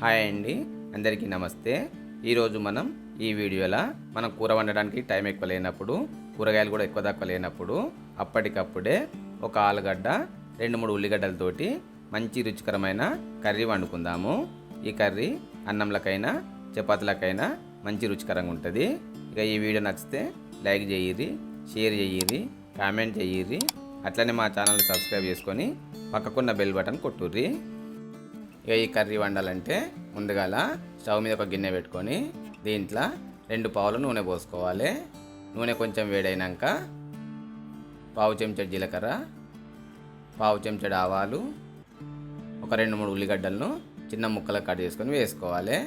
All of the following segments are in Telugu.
హాయ్ అండి. అందరికీ నమస్తే. ఈరోజు మనం ఈ వీడియోలో మనం కూర వండడానికి టైం ఎక్కువ లేనప్పుడు కూరగాయలు కూడా ఎక్కువ తక్కువ లేనప్పుడు అప్పటికప్పుడే ఒక ఆలుగడ్డ రెండు మూడు ఉల్లిగడ్డలతోటి మంచి రుచికరమైన కర్రీ వండుకుందాము. ఈ కర్రీ అన్నంలకైనా చపాతీలకైనా మంచి రుచికరంగా ఉంటుంది. ఇక ఈ వీడియో నచ్చితే లైక్ చేయిరి షేర్ చేయిరి కామెంట్ చేయిరి అట్లనే మా ఛానల్ సబ్స్క్రైబ్ చేసుకొని పక్కకున్న బెల్ బటన్ కొట్టుర్రి. ఇక ఈ కర్రీ వండాలంటే ముందుగాల స్టవ్ మీద ఒక గిన్నె పెట్టుకొని దీంట్లో రెండు పావులు నూనె పోసుకోవాలి. నూనె కొంచెం వేడైనాక పావు చెంచా జీలకర్ర పావు చెంచడు ఆవాలు ఒక రెండు మూడు ఉల్లిగడ్డలను చిన్న ముక్కలు కట్ చేసుకొని వేసుకోవాలి.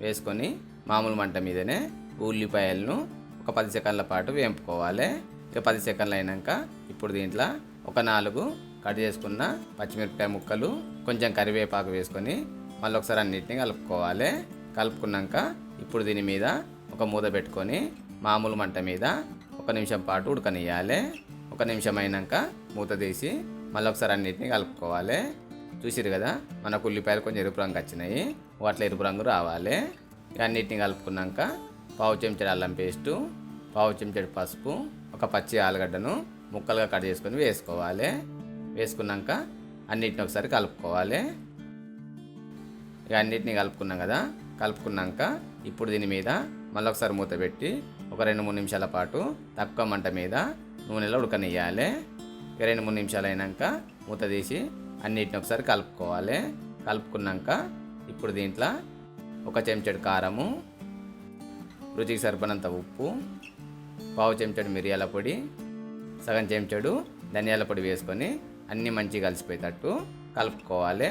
వేసుకొని మామూలు మంట మీదనే ఉల్లిపాయలను ఒక పది సెకండ్ల పాటు వేంపుకోవాలి. ఇక పది సెకండ్లు అయినాక ఇప్పుడు దీంట్లో ఒక నాలుగు కట్ చేసుకున్న పచ్చిమిరపకాయ ముక్కలు కొంచెం కరివేపాకు వేసుకొని మళ్ళీ ఒకసారి అన్నిటిని కలుపుకోవాలి. కలుపుకున్నాక ఇప్పుడు దీని మీద ఒక మూత పెట్టుకొని మామూలు మంట మీద ఒక నిమిషం పాటు ఉడకనియాలి ఒక నిమిషం అయినాక మూత తీసి మళ్ళీ ఒకసారి అన్నిటిని కలుపుకోవాలి. చూసిరు కదా మనకు ఉల్లిపాయలు కొంచెం ఎరుపు రంగు వచ్చినాయి. వాటిలో ఎరుపు రంగు రావాలి. ఇక అన్నిటిని కలుపుకున్నాక పావు చెంచడు అల్లం పేస్టు పావు చెంచడు పసుపు ఒక పచ్చి ఆలుగడ్డను ముక్కలుగా కట్ చేసుకొని వేసుకోవాలి. వేసుకున్నాక అన్నిటిని ఒకసారి కలుపుకోవాలి. ఇక అన్నిటిని కలుపుకున్నాం కదా కలుపుకున్నాక ఇప్పుడు దీని మీద మళ్ళీ ఒకసారి మూత పెట్టి ఒక రెండు మూడు నిమిషాల పాటు తక్కువ మంట మీద నూనెలో ఉడకనియాలి ఇక రెండు మూడు నిమిషాలు అయినాక మూత తీసి అన్నిటిని ఒకసారి కలుపుకోవాలి. కలుపుకున్నాక ఇప్పుడు దీంట్లో ఒక చెంచడు కారము రుచికి సరిపడినంత ఉప్పు పావు చెంచడు మిరియాల పొడి సగం చెంచడు ధనియాల పొడి వేసుకొని అన్నీ మంచిగా కలిసిపోయేటట్టు కలుపుకోవాలి.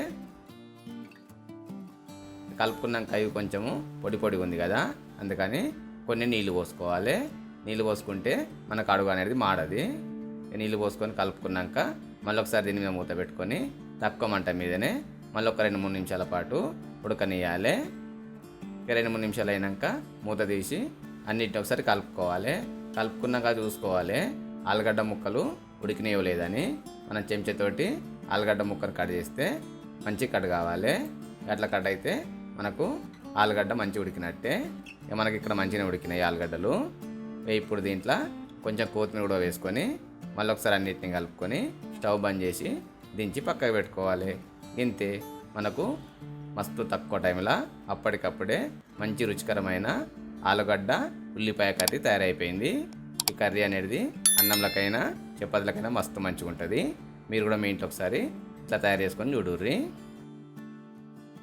కలుపుకున్నాక అవి కొంచెము పొడి పొడి ఉంది కదా అందుకని కొన్ని నీళ్ళు పోసుకోవాలి. నీళ్ళు పోసుకుంటే మనకు అడుగు అనేది మాడది. నీళ్ళు పోసుకొని కలుపుకున్నాక మళ్ళీ ఒకసారి దీని మీద మూత పెట్టుకొని తక్కువ మంట మీదనే మళ్ళీ ఒక రెండు మూడు నిమిషాల పాటు ఉడకనియాలి ఇక రెండు మూడు నిమిషాలు అయినాక మూత తీసి అన్నిటిని ఒకసారి కలుపుకోవాలి. కలుపుకున్నాక చూసుకోవాలి. ఆలుగడ్డ ముక్కలు ఉడికినవి లేదని మనం చెంచాతోటి ఆలుగడ్డ ముక్కను కట్ చేస్తే మంచి కట్ కావాలి. అట్లా కట్ అయితే మనకు ఆలుగడ్డ మంచి ఉడికినట్టే. మనకి ఇక్కడ మంచిగా ఉడికినాయి ఆలుగడ్డలు. ఇప్పుడు దీంట్లో కొంచెం కొత్తిమీర కూడా వేసుకొని మళ్ళీ ఒకసారి అన్నిటిని కలుపుకొని స్టవ్ బంద్ చేసి దించి పక్కకు పెట్టుకోవాలి. ఇంతే మనకు మస్తు తక్కువ టైంలో అప్పటికప్పుడే మంచి రుచికరమైన ఆలుగడ్డ ఉల్లిపాయ కర్రీ తయారైపోయింది. ఈ కర్రీ అనేది అన్నంలకైనా చపాతీలకైనా మస్తు మంచిగా ఉంటుంది మీరు కూడా మీ ఇంట్లో ఒకసారి ఇట్లా తయారు చేసుకొని చూడుర్రి.